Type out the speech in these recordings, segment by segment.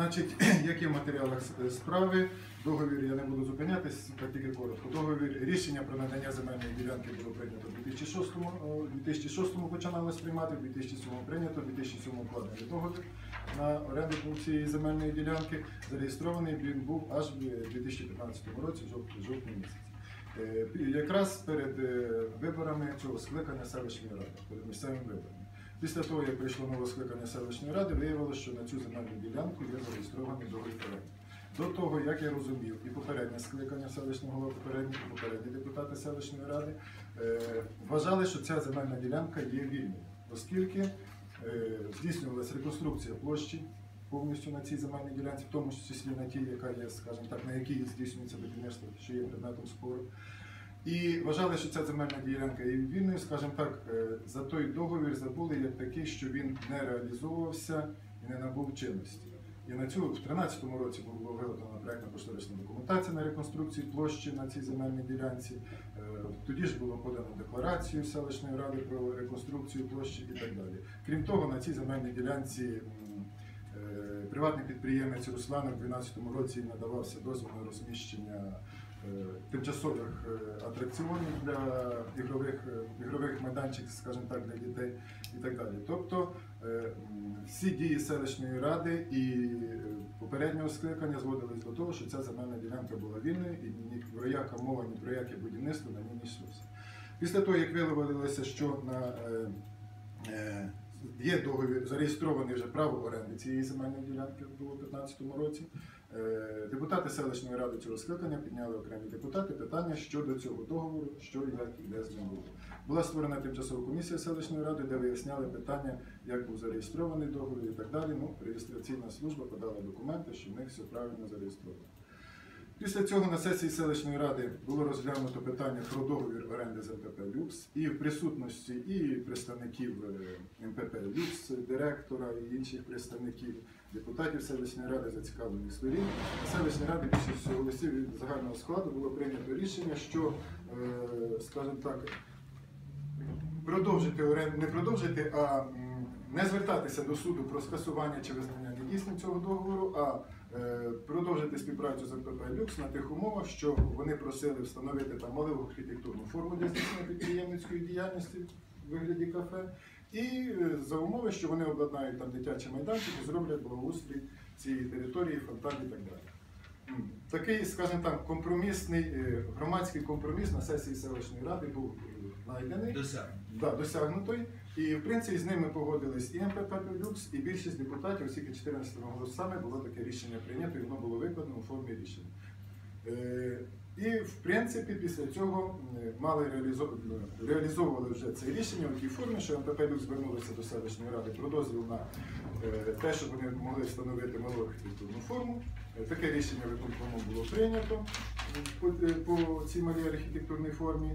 Значить, як є в матеріалах справи, договір я не буду зупинятись, так тільки коротко. Договір рішення про надання земельної ділянки було прийнято у 2006, о, 2006 починалось приймати, в 2007 прийнято, в 2007 вкладений договір на оренду цієї земельної ділянки. Зареєстрований він був аж в 2015 році, в жовт- жовтні місяці. Е, Якраз перед е, виборами цього скликання селищної ради, перед місцевими виборами. Після того, як прийшло нове скликання селищної ради, виявилося, що на цю земельну ділянку є зареєстрований договір оренди. До того, як я розумів, і попереднє скликання селищного голови, попередні, і попередні депутати селищної ради е, вважали, що ця земельна ділянка є вільною, оскільки е, здійснювалася реконструкція площі повністю на цій земельній ділянці, в тому числі на тій, яка є, скажімо так, на якій здійснюється будівництво, що є предметом спору. І вважали, що ця земельна ділянка є вільною, скажімо так, е, за той договір забули як такий, що він не реалізовувався і не набув чинності. І на цю в 2013 році було виготовлено проєктна кошторисна документація на реконструкцію площі на цій земельній ділянці. Е, Тоді ж було подано декларацію селищної ради про реконструкцію площі і так далі. Крім того, на цій земельній ділянці е, приватний підприємець Руслан у 2012 році надавався дозвіл на розміщення тимчасових е, атракціонів для ігрових, е, ігрових майданчиків, скажімо так, для дітей і так далі. Тобто е, всі дії селищної ради і попереднього скликання зводились до того, що ця земельна ділянка була вільною і ні про яка мова, ні про яке будівництво на ній не йшлося. Після того, як виявилося, що на Є договір, зареєстрований вже право оренди цієї земельної ділянки було у 2015 році. Е, Депутати селищної ради цього скликання підняли окремі депутати питання щодо цього договору, що і як іде де з ним було. Була створена тимчасова комісія селищної ради, де виясняли питання, як був зареєстрований договір і так далі. Ну, реєстраційна служба подала документи, що в них все правильно зареєстровано. Після цього на сесії селищної ради було розглянуто питання про договір оренди з МПП Люкс і в присутності і представників е, МПП Люкс, директора і інших представників депутатів селищної ради зацікавлених сторін. На селищній раді більшість голосів від загального складу було прийнято рішення, що, е, скажімо так, продовжити оренду, не продовжити, а не звертатися до суду про скасування чи визнання недійсним цього договору, а продовжити співпрацю з МПП Люкс на тих умовах, що вони просили встановити там малу архітектурну форму для здійснення підприємницької діяльності в вигляді кафе, і е, за умови, що вони обладнають там дитячі майданчики, зроблять благоустрій цієї території, фонтан і так далі. Такий, скажімо так, компромісний е, громадський компроміс на сесії селищної ради був е, знайдений. Досягнено. Да, досягнутий. І в принципі з ними погодились і МПП Люкс, і більшість депутатів, оскільки 14 голосами було таке рішення прийнято, і воно було викладено у формі рішення. Е, і в принципі після цього мали реалізо- реалізовували вже це рішення у тій формі, що МПП Люкс звернулися до селищної ради про дозвіл на е, те, щоб вони могли встановити малу архітектурну форму. Е, Таке рішення виконкому було прийнято е, е, по цій малій архітектурній формі.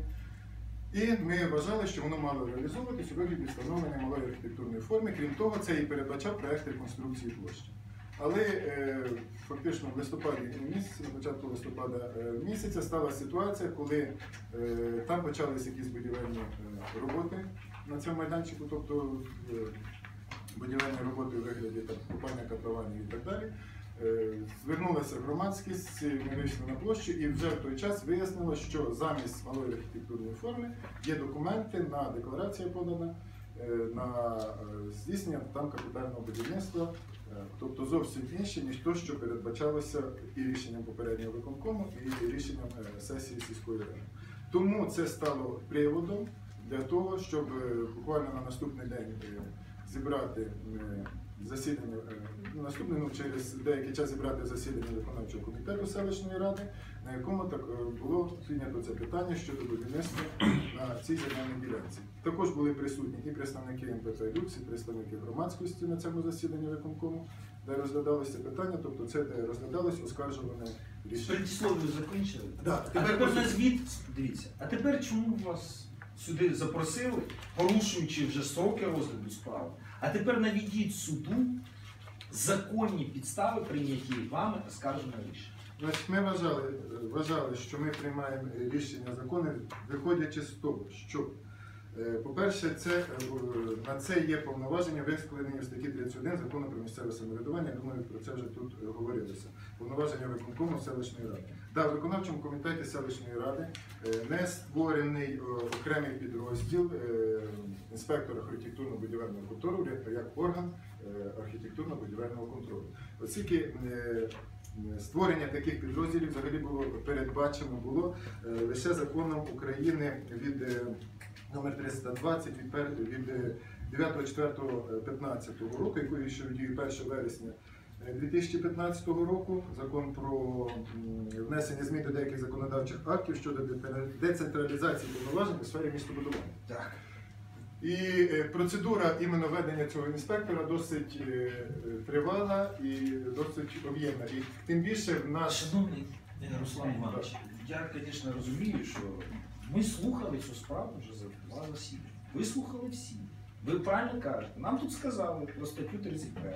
І ми вважали, що воно мало реалізовуватись у вигляді встановлення малої архітектурної форми. Крім того, це і передбачав проект реконструкції площі. Але е, фактично в листопаді місяці, на початку листопада е, місяця стала ситуація, коли е, там почалися якісь будівельні е, роботи на цьому майданчику, тобто е, будівельні роботи у вигляді там, купання каплованів і так далі. Е, Звернулася громадськість, ми вийшли на площу і вже в той час вияснилося, що замість малої архітектурної форми є документи на декларація подана е, на е, здійснення там капітального будівництва, тобто зовсім інші, ніж то, що передбачалося і рішенням попереднього виконкому, і рішенням сесії сільської ради. Тому це стало приводом для того, щоб буквально на наступний день зібрати засідання, е, ну, ну, через деякий час зібрати засідання виконавчого комітету селищної ради, на якому так е, було прийнято це питання щодо будівництва на цій земельній ділянці. Також були присутні і представники МПП Люкс, і представники громадськості на цьому засіданні виконкому, де розглядалося питання, тобто це де розглядалось оскаржуване рішення. Предисловію закінчили. Да, А тепер по- назвіть, дивіться, а тепер чому вас сюди запросили, порушуючи вже строки розгляду справи? А тепер наведіть суду законні підстави прийняті вами оскарженого рішення. Значить, ми вважали, вважали, що ми приймаємо рішення закони, виходячи з того, що Е, По-перше, це, е, е, на це є повноваження викладені в статті 31 закону про місцеве самоврядування. Думаю, про це вже тут е, говорилося. Повноваження виконкому селищної ради. Да, в виконавчому комітеті селищної ради е, не створений е, окремий підрозділ е, інспектора архітектурно-будівельного контролю як- орган е, архітектурно-будівельного контролю. Оскільки е, е, створення таких підрозділів взагалі було передбачено було е, лише законом України від е, номер 320 від, пер- від е, 9.4.15 року, який вийшов в дію 1 вересня е, 2015 року, закон про внесення змін до деяких законодавчих актів щодо децентралізації повноважень у сфері містобудування. Так. І е, процедура іменно ведення цього інспектора досить е, е, тривала і досить об'ємна. І тим більше в нас Шановний е, Руслан Іванович, я, звісно, розумію, що ми слухали цю справу вже за два засідання. Ви слухали всі. Ви правильно кажете. Нам тут сказали про статтю 31.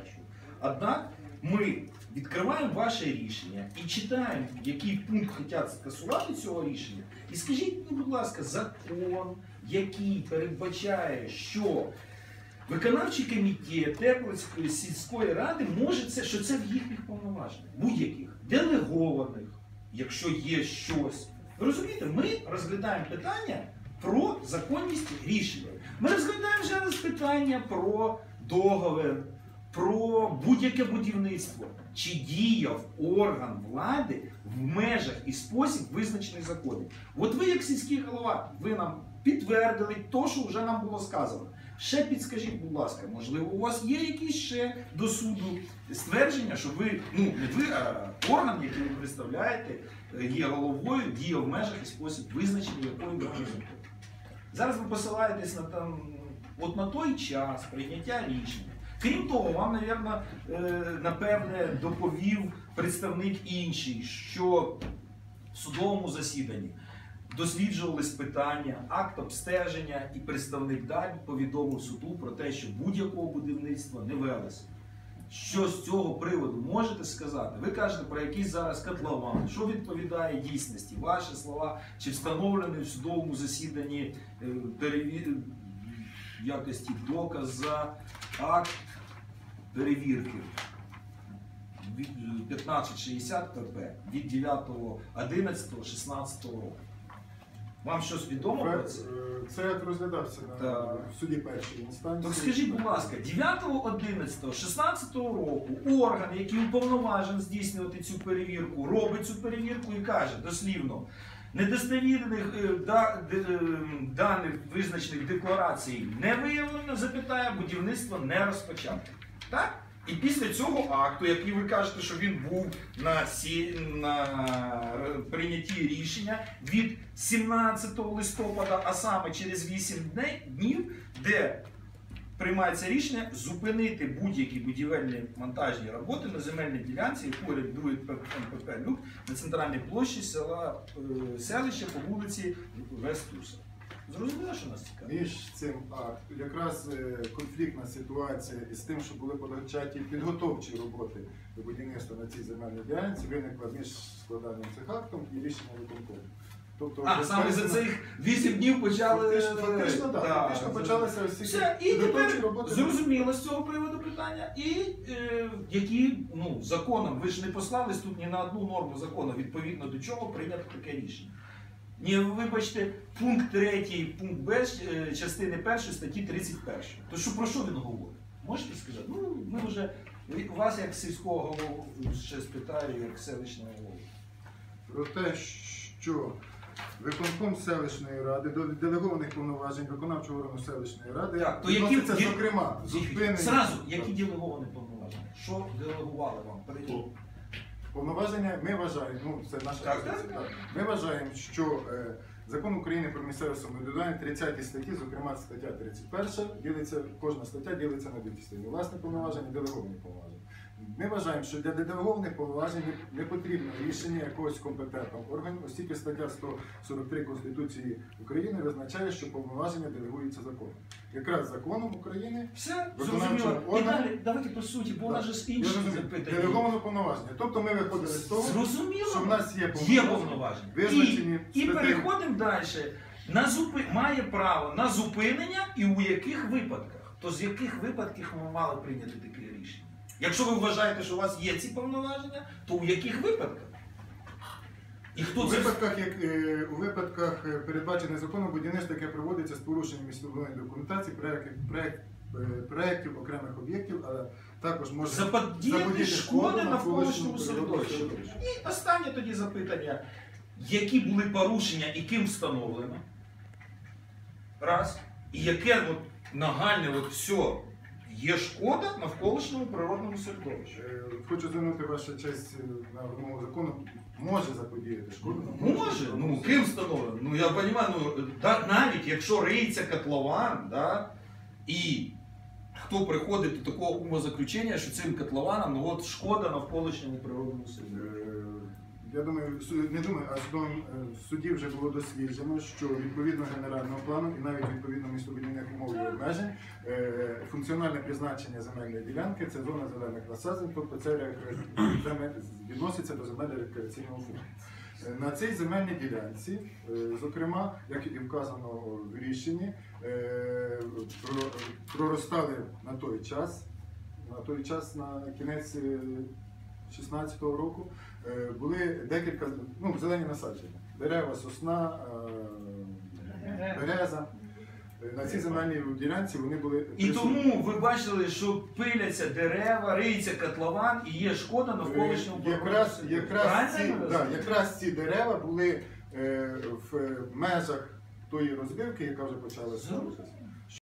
Однак ми відкриваємо ваше рішення і читаємо, який пункт хочуть скасувати цього рішення. І скажіть, мені, будь ласка, закон, який передбачає, що Виконавчий комітет Теплицької сільської ради може це, що це в їхніх повноваженнях, будь-яких делегованих, якщо є щось. Ви розумієте, ми розглядаємо питання про законність рішення. Ми розглядаємо зараз питання про договір, про будь-яке будівництво. Чи діяв орган влади в межах і спосіб визначений законом? От ви, як сільський голова, ви нам підтвердили те, що вже нам було сказано. Ще підскажіть, будь ласка, можливо, у вас є якісь ще до суду ствердження, що ви, ну не ви, а орган, який ви представляєте, е, є головою, діє в межах і спосіб визначений якої ви. Зараз ви посилаєтесь на там, от на той час прийняття рішення. Крім того, вам, напевно, напевне, доповів представник інший, що в судовому засіданні досліджувались питання, акт обстеження, і представник ДАБІ повідомив суду про те, що будь-якого будівництва не велося. Що з цього приводу можете сказати? Ви кажете про якийсь зараз котлован. Що відповідає дійсності? Ваші слова чи встановлений в судовому засіданні е, перевір... якості доказа акт перевірки е, 1560 ПП від 9.11.16 року. Вам щось відомо про це? Е, це як розглядався на Так. суді першої інстанції. Так скажіть, будь ласка, 9.11.16 року орган, який уповноважений здійснювати цю перевірку, робить цю перевірку і каже дослівно. Недостовірних е, да- де- е, даних визначених декларацій не виявлено, запитає, будівництво не розпочато. Так? І після цього акту, який ви кажете, що він був на, сі... на прийнятті рішення від 17 листопада, а саме через 8 днів, де приймається рішення зупинити будь-які будівельні монтажні роботи на земельній ділянці, яку орендує МПП Люк на центральній площі села е, селища по вулиці Вестуса. Зрозуміло, що нас цікавить? Між цим актом якраз е, конфліктна ситуація із тим, що були початі підготовчі роботи до будівництва на цій земельній ділянці, виникла між складанням цих актом і рішенням виконкому. Тобто, А, саме за цих 8 днів почали. Фактично, фактично, так, Да, фактично почалися всі Все, і підготовчі тепер роботи. зрозуміло з цього приводу питання. І е, які ну, законом, ви ж не послались тут ні на одну норму закону, відповідно до чого прийнято таке рішення. Ні, вибачте, пункт 3, пункт Б е, частини 1 статті 31. То що про що він говорить? Можете сказати? Ну, ми вже вас як сільського голову ще спитаю, як селищного голову. про те, що виконком селищної ради до делегованих повноважень виконавчого органу селищної ради Так, то які- які- зокрема, зупинення. Зразу, які делеговані повноваження? Що делегували вам? Перейдіть. Повноваження ми вважаємо, ну це наша Так, позиція. так. Ми вважаємо, що е, закон України про місцеве самоврядування, 30 статті, зокрема стаття 31, ділиться, кожна стаття ділиться на дві частини. Власне повноваження, делеговані повноваження. Ми вважаємо, що для делегованих повноважень не- потрібно рішення якогось компетентного органу, оскільки стаття 143 Конституції України визначає, що повноваження делегуються законом. Якраз законом України Все, зрозуміло. І далі, давайте по суті, бо у нас же ж інші запитання. делеговано повноваження. Тобто ми виходили з того, Зрозуміло. що в нас є Є повноваження. повноваження. Визначені І, і переходимо далі. на зупи... має право на зупинення і у яких випадках? То з яких випадків ви мали прийняти таке рішення? Якщо ви вважаєте, що у вас є ці повноваження, то у яких випадках? І хто У це випадках, як е, у випадках е, передбачених законом будівництва, яке проводиться з порушенням містобудівної документації, проєктів, проєкт, е, проєктів окремих об'єктів, а також може заподіяти шкоди навколишньому середовищу? І останнє тоді запитання. Які були порушення і ким встановлено? Раз. І яке от нагальне от все є шкода навколишньому природному середовищу? Е, Хочу звернути вашу честь е, на вимогу закону. Може заподіяти шкоду. Може, ну ким встановлено? Ну я розумію, ну да, навіть якщо риється котлован, да, і хто приходить до такого умозаключення, що цим котлованом ну от шкода навколишньому природному середовищу. Е, Я думаю, не думаю, а судом е, в суді вже було досліджено, що відповідно генерального плану і навіть відповідно містобудівних умов і обмежень е, функціональне призначення земельної ділянки це зона зелених насаджень, тобто це відноситься до земель рекреаційного фонду. Е, На цій земельній ділянці, е, зокрема, як і вказано в рішенні, е, проростали на той час, на той час, на кінець 16-го року, е, були декілька ну, зелені насадження. Дерева, сосна, е, береза. Е, На цій земельній ділянці вони були І присутні. тому ви бачили, що пиляться дерева, риється котлован і є шкода навколишньому Е, якраз, якраз, ці, да, якраз ці дерева були е, в межах тої розбивки, яка вже почалася.